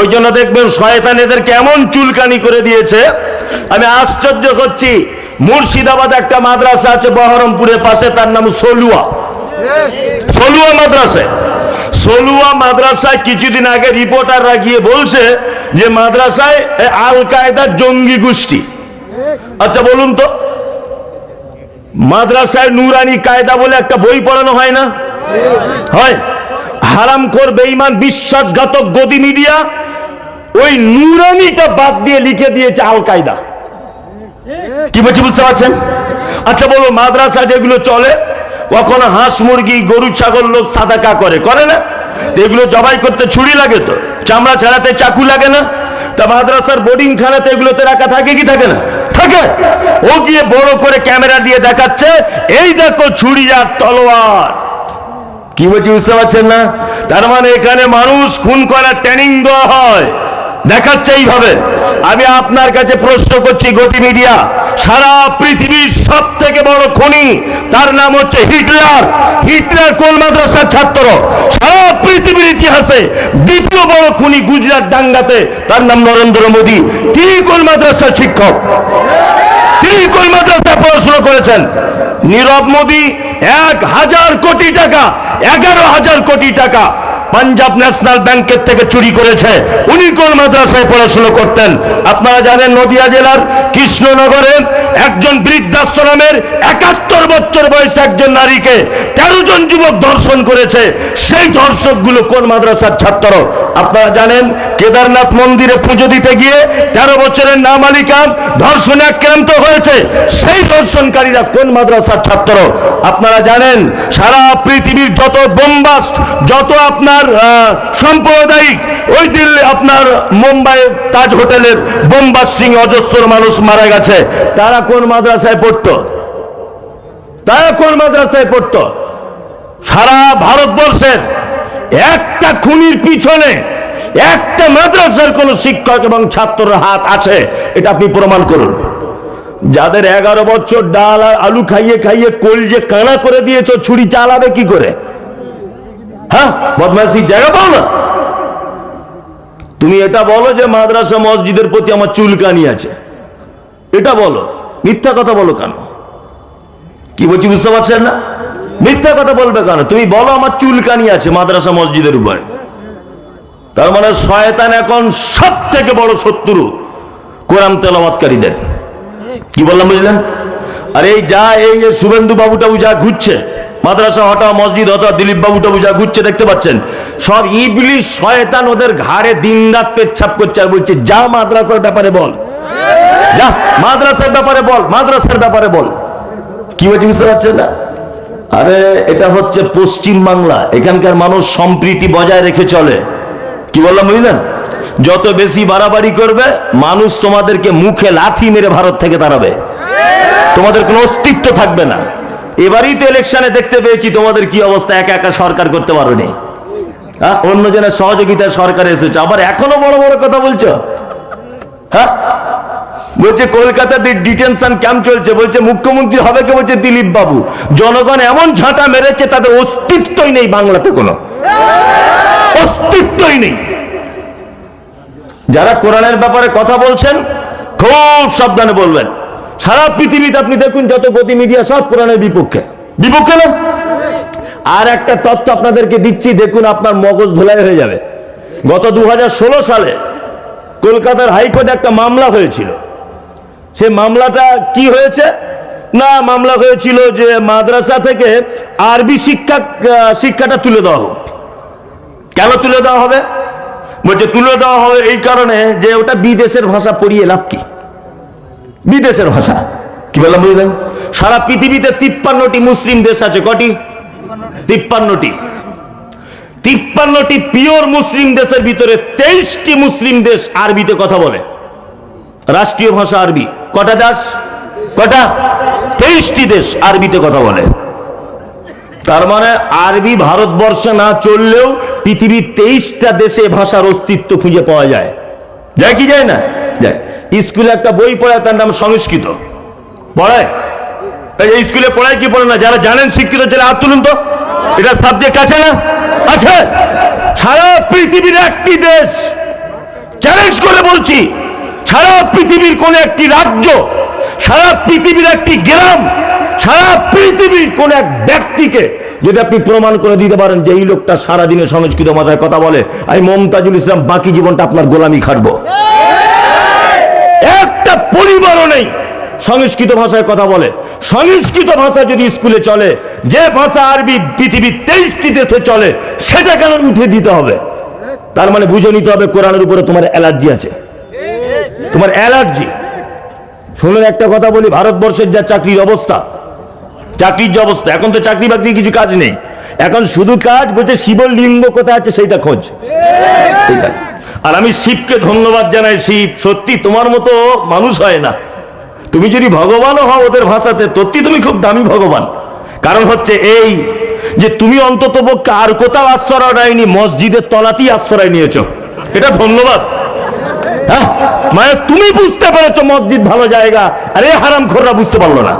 ওই জন্য দেখবেন শয়তান এদেরকে কেমন চুলকানি করে দিয়েছে। আমি আশ্চর্য করছি মুর্শিদাবাদ একটা মাদ্রাসা আছে বহরমপুরের পাশে, তার নাম সলুয়া। সলুয়া মাদ্রাসা। সলুয়া মাদ্রাসায় কিছুদিন আগে রিপোর্টাররা গিয়ে বলছে যে মাদ্রাসায় আল কায়দার জঙ্গি গোষ্ঠী। আচ্ছা বলুন তো, মাদ্রাসায় নুরানি কায়দা বলে একটা বই পড়ানো হয় না? হয়। হারামখোর বেঈমান বিশ্বাসঘাতক গদি মিডিয়া, ওই নুরানিটা বাদ দিয়ে লিখে দিয়েছে আল কায়দা। কি বলছি বুঝতে পারছেন? আচ্ছা বলো, মাদ্রাসা যেগুলো চলে, কখনো হাঁস মুরগি, গরু, ছাগল লোক সাদাকা করে করে না? এগুলো জবাই করতে ছুরি লাগে তো, চামড়া ছাড়াতে চাকু লাগে না, তা মাদ্রাসার বোর্ডিং খানাতে এগুলোতে রাখা থাকে কি থাকে না? থাকে। ও গিয়ে বড় করে ক্যামেরা দিয়ে দেখাচ্ছে, এই দেখো ছুরি আর তলোয়ার। কি বলছি বুঝতে পারছেন না? তার মানে এখানে মানুষ খুন করার ট্রেনিং দেওয়া হয়। দেখাচ্ছে এইভাবে। আমি আপনার কাছে প্রশ্ন করছি, গতি মিডিয়া, সারা পৃথিবীর সব থেকে বড় খনি, তার নাম হচ্ছে হিটলার। হিটলার কোন মাদ্রাসার ছাত্র? সারা পৃথিবীর ইতিহাসে দ্বিতীয় বড় খুনি গুজরাট দাঙ্গাতে, তার নাম নরেন্দ্র মোদী। তিনি কোন মাদ্রাসার শিক্ষক? তিনি কোন মাদ্রাসায় পড়াশোনা করেছেন? নীরব মোদী, এক হাজার কোটি টাকা, এগারো হাজার কোটি টাকা পাঞ্জাব ন্যাশনাল ব্যাংকের থেকে চুরি করেছে। উনি কোন মাদ্রাসায় পড়াশোনা করতেন? আপনারা জানেন নদিয়া জেলার কৃষ্ণনগরে একজন বৃদ্ধাশ্রমের একাত্তর বছর বয়সে একজন নারীকে তেরো জন যুবক ধর্ষণ করেছে। সেই ধর্ষকগুলো কোন মাদ্রাসার ছাত্র? আপনারা জানেন কেদারনাথ মন্দিরে পুজো দিতে গিয়ে তেরো বছরের নাবালিকা ধর্ষণে আক্রান্ত হয়েছে। সেই ধর্ষণকারীরা কোন মাদ্রাসার ছাত্র? আপনারা জানেন সারা পৃথিবীর যত বোমবাস্ট যত আপনার সাম্প্রদায়িক, ওই দিল্লি আপনার মুম্বাই তাজ হোটেলের বোমবাস্টিং অজস্র মানুষ মারা গেছে। তারা কোন মাদ্রাসায় পড়তো? তারা কোন মাদ্রাসায় পড়তো? সারা ভারতবর্ষের একটা খুনির পিছনে একটা মাদ্রাসার কোন শিক্ষক এবং ছাত্রের হাত আছে, এটা আপনি প্রমাণ করুন। যাদের এগারো বছর ডাল আর আলু খাইয়ে খাইয়ে কোল যে কানা করে দিয়েছ, ছুরি চালাবে কি করে? হ্যাঁ বদমাসি জায়গা পাও না? তুমি এটা বলো যে মাদ্রাসা মসজিদের প্রতি আমার চুলকানি আছে। এটা বলো। মিথ্যা কথা বলো কেন? কি বলছি বুঝতে পারছেন না? মিথ্যা কথা বলবে কেন? তুমি বলো আমার চুলকানি আছে মাদ্রাসা মসজিদের উপরে। তার মানে শয়তান এখন সব থেকে বড় শত্রু কোরআন তেলাবাতকারীদের কি বললাম বুঝলেন? আর এই যা, এই যে শুভেন্দু বাবুটাও যা ঘুরছে, মাদ্রাসা হটা, মসজিদ হটা, দিলীপ বাবুটাও যা ঘুরছে, দেখতে পাচ্ছেন? সব ইবলিশ শয়তান ওদের ঘাড়ে দিন রাত পেচ্ছাপ করছে আর বলছে, যা মাদ্রাসার ব্যাপারে বল। যা, মাদ্রাসার ব্যাপারে বল, মাদ্রাসার ব্যাপারে বল। কি বলছি বুঝতে পারছেন না? আরে, এটা হচ্ছে পশ্চিম বাংলা, এখানকার মানুষ সম্প্রীতি বজায় রেখে চলে। কি বললাম, বুঝলেন? যত বেশি বাড়াবাড়ি করবে, মানুষ তোমাদেরকে মুখে লাথি মেরে ভারত থেকে দাঁড়াবে তোমাদের কোনো অস্তিত্ব থাকবে না। এবারই তো ইলেকশনে দেখতে পেয়েছি, তোমাদের কি অবস্থা, একা একা সরকার করতে পারোনি। হ্যাঁ অন্য জনের সহযোগিতায় সরকার এসেছে। আবার এখনও বড় বড় কথা বলছো? হ্যাঁ বলছে, কলকাতাতে ডিটেনশন ক্যাম্প চলছে। বলছে, মুখ্যমন্ত্রী হবে কে? বলছে, দিলীপ বাবু। জনগণ এমন ঝাঁটা মেরেছে, তাদের অস্তিত্বই নেই বাংলাতে কোনো। অস্তিত্বই নেই। যারা কোরআনের ব্যাপারে কথা বলছেন, খুব সাবধানে বলবেন। সারা পৃথিবীতে আপনি দেখুন, যত গতি মিডিয়া, সব কোরআনের বিপক্ষে। বিপক্ষে না? আর একটা তথ্য আপনাদেরকে দিচ্ছি, দেখুন আপনার মগজ ধোলাই হয়ে যাবে। গত দু হাজার ষোলো সালে কলকাতার হাইকোর্টে একটা মামলা হয়েছিল। সে মামলাটা কি হয়েছে? না, মামলা হয়েছিল যে মাদ্রাসা থেকে আরবি শিক্ষা শিক্ষাটা তুলে দেওয়া হোক। কেন তুলে দেওয়া হবে? বলছে, তুলে দেওয়া হবে এই কারণে যে ওটা বিদেশের ভাষা পড়িয়ে লাভ কি? বিদেশের ভাষা। কি বললাম বুঝলেন সারা পৃথিবীতে তিপ্পান্নটি মুসলিম দেশ আছে। কটি? তিপ্পান্নটি। তিপ্পান্নটি পিওর মুসলিম দেশের ভিতরে তেইশটি মুসলিম দেশ আরবিতে কথা বলে। রাষ্ট্রীয় ভাষা আরবি। কটা দেশ? কটা? তেইশটি দেশ আরবিতে কথা বলে। তার মানে আরবি ভারতবর্ষে না চললেও পৃথিবীর তেইশটা দেশে ভাষার অস্তিত্ব খুঁজে পাওয়া যায়। যায় কি যায় না? যায়। স্কুলে একটা বই পড়ায়, তার নাম সংস্কৃত। পড়ায়? স্কুলে পড়ায় কি পড়ে না? যারা জানেন শিক্ষিত ছেলে, হাত তুলুন তো। এটা সাবজেক্ট আছে না? আছে। সারা পৃথিবীর একটি দেশ। চ্যালেঞ্জ করে বলছি সারা পৃথিবীর কোন একটি রাজ্য, সারা পৃথিবীর একটি গ্রাম, সারা পৃথিবীর কোন এক ব্যক্তিকে যদি আপনি প্রমাণ করে দিতে পারেন যে এই লোকটা সারাদিনে সংস্কৃত ভাষায় কথা বলে আমি মমতাজুল ইসলাম, বাকি জীবনটা আপনার গোলামি খাটবো। একটা পরিবারও নেই সংস্কৃত ভাষায় কথা বলে। সংস্কৃত ভাষা যদি স্কুলে চলে, যে ভাষা আরবি পৃথিবীর তেইশটি দেশে চলে, সেটা কেন উঠে দিতে হবে? তার মানে বুঝে নিতে হবে কোরআনের উপরে তোমার অ্যালার্জি আছে। তোমার অ্যালার্জি। শুনুন, একটা কথা বলি, ভারতবর্ষের যা চাকরির অবস্থা, চাকরির যে অবস্থা, এখন তো চাকরি বাকরি কিছু কাজ নেই। এখন শুধু কাজ বলছে শিবর লিঙ্গ কোথায় আছে সেইটা খোঁজ। ঠিক আছে? আর আমি শিবকে ধন্যবাদ জানাই, শিব, সত্যি তোমার মতো মানুষ হয় না। তুমি যদি ভগবানও হও ওদের ভাষাতে, সত্যি তুমি খুব দামি ভগবান। কারণ হচ্ছে এই যে তুমি অন্তত পক্ষে আর কোথাও আশ্রয় নেয়নি মসজিদের তলাতেই আশ্রয় নিয়েছ। এটা ধন্যবাদ। হ্যাঁ? মানে তুমি বুঝতে পেরেছ মসজিদ ভালো জায়গা, আরে হারাম খোররা বুঝতে পারল না।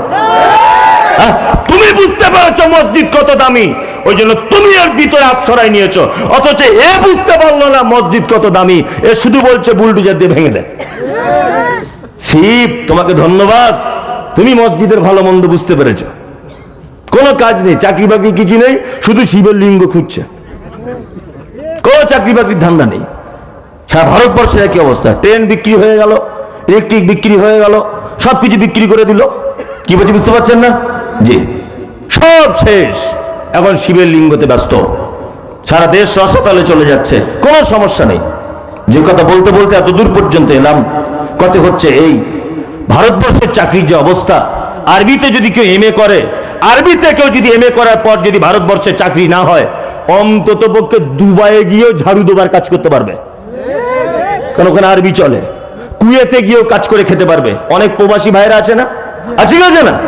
হ্যাঁ? তুমি বুঝতে পারছ মসজিদ কত দামি, ওই জন্য তুমি এর ভিতরে আশ্রয় নিয়েছো, অথচ এ বুঝতে পারল না মসজিদ কত দামি, এ শুধু বলছে বুলডুজার দিয়ে ভেঙে দেয়। শিব, তোমাকে ধন্যবাদ, তুমি মসজিদের ভালো মন্দ বুঝতে পেরেছ। কোনো কাজ নেই, চাকরি বাকরি কিছু নেই, শুধু শিবের লিঙ্গ খুঁজছে। কোনো চাকরি বাকরির ধান্দা নেই। সারা ভারতবর্ষের একই অবস্থা। ট্রেন বিক্রি হয়ে গেল ইলেকট্রিক বিক্রি হয়ে গেল সব কিছু বিক্রি করে দিল। কি বলছি বুঝতে পারছেন না? জি। সব শেষ। এখন শিবের লিঙ্গতে ব্যস্ত। সারা দেশ রসকালে চলে যাচ্ছে। কোনো সমস্যা নেই। যে কথা বলতে বলতে এত দূর পর্যন্ত এলাম। কত হচ্ছে এই, ভারতবর্ষের চাকরির যে অবস্থা, আরবিতে যদি কেউ এম করে, আরবিতে কেউ যদি এম করার পর যদি ভারতবর্ষের চাকরি না হয় অন্তত পক্ষে দুবাইয়ে গিয়েও ঝাড়ু দেবার কাজ করতে পারবে। কারণ ওখানে আরবি চলে? কুয়েতে গিয়েও কাজ করে খেতে পারবে। অনেক প্রবাসী ভাইরা আছে না? আছে কি আছে না?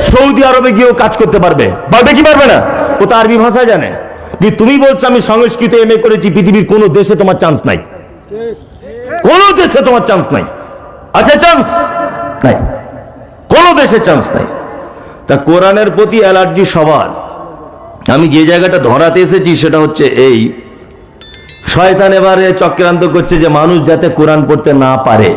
সৌদি আরবে গিয়েও কাজ করতে পারবে। পারবে কি পারবে না? ও তো আরবি ভাষা জানে। কিন্তু তুমি বলছো, আমি সংস্কৃত এম এ করেছি, পৃথিবীর কোনো দেশে তোমার চান্স নাই। কোন দেশে তোমার চান্স নাই। আছে চান্স নাই। কোন দেশে চান্স নাই। তা কোরআনের প্রতি অ্যালার্জি সবার। আমি যে জায়গাটা ধরাতে এসেছি, সেটা হচ্ছে এই শয়তান এবারে চক্রান্ত করছে যে মানুষ যাতে কোরআন পড়তে না পারে।